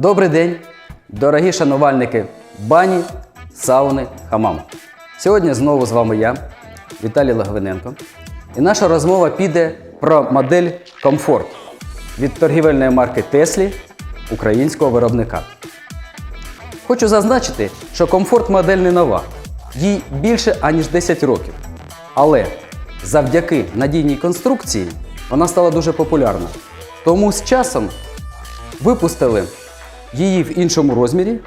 Добрий день, дорогі шанувальники бані, сауни, хамам. Сьогодні знову з вами я, Віталій Лаговиненко. І наша розмова піде про модель Комфорт від торгівельної марки Теслі українського виробника. Хочу зазначити, що комфорт модель не нова, їй більше аніж 10 років. Але завдяки надійній конструкції вона стала дуже популярна. Тому з часом випустили її в іншому розмірі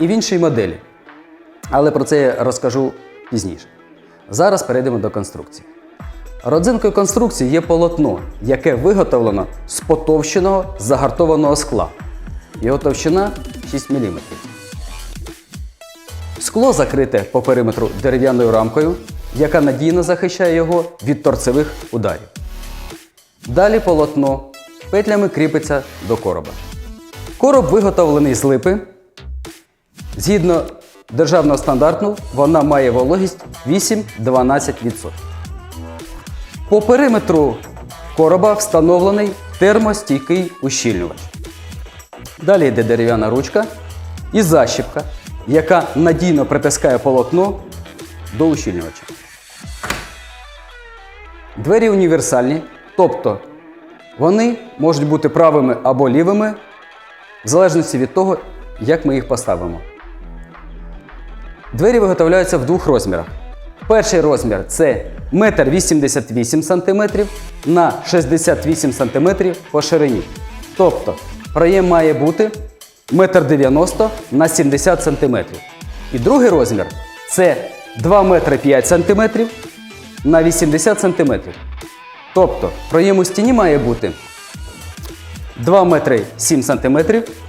і в іншій моделі. Але про це я розкажу пізніше. Зараз перейдемо до конструкції. Родзинкою конструкції є полотно, яке виготовлено з потовщеного загартованого скла. Його товщина 6 мм. Скло закрите по периметру дерев'яною рамкою, яка надійно захищає його від торцевих ударів. Далі полотно петлями кріпиться до короба. Короб виготовлений з липи. Згідно державного стандарту, вона має вологість 8-12%. По периметру короба встановлений термостійкий ущільнювач. Далі йде дерев'яна ручка і защіпка, яка надійно притискає полотно до ущільнювача. Двері універсальні, тобто вони можуть бути правими або лівими, в залежності від того, як ми їх поставимо. Двері виготовляються в двох розмірах. Перший розмір це 1,88 см на 68 см по ширині. Тобто проєм має бути 1,90 м на 70 см. І другий розмір це 2 метри 5 см на 80 см. Тобто проєм у стіні має бути 2 метри 7 см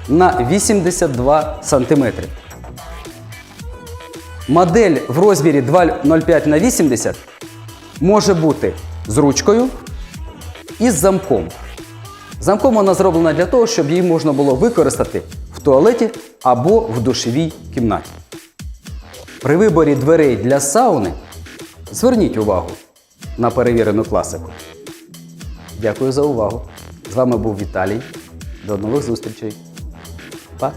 на 82 см. Модель в розмірі 2,05 на 80 може бути з ручкою і з замком. Замком вона зроблена для того, щоб її можна було використати в туалеті або в душовій кімнаті. При виборі дверей для сауни зверніть увагу на перевірену класику. Дякую за увагу. З вами був Віталій. До нових зустрічей. Па!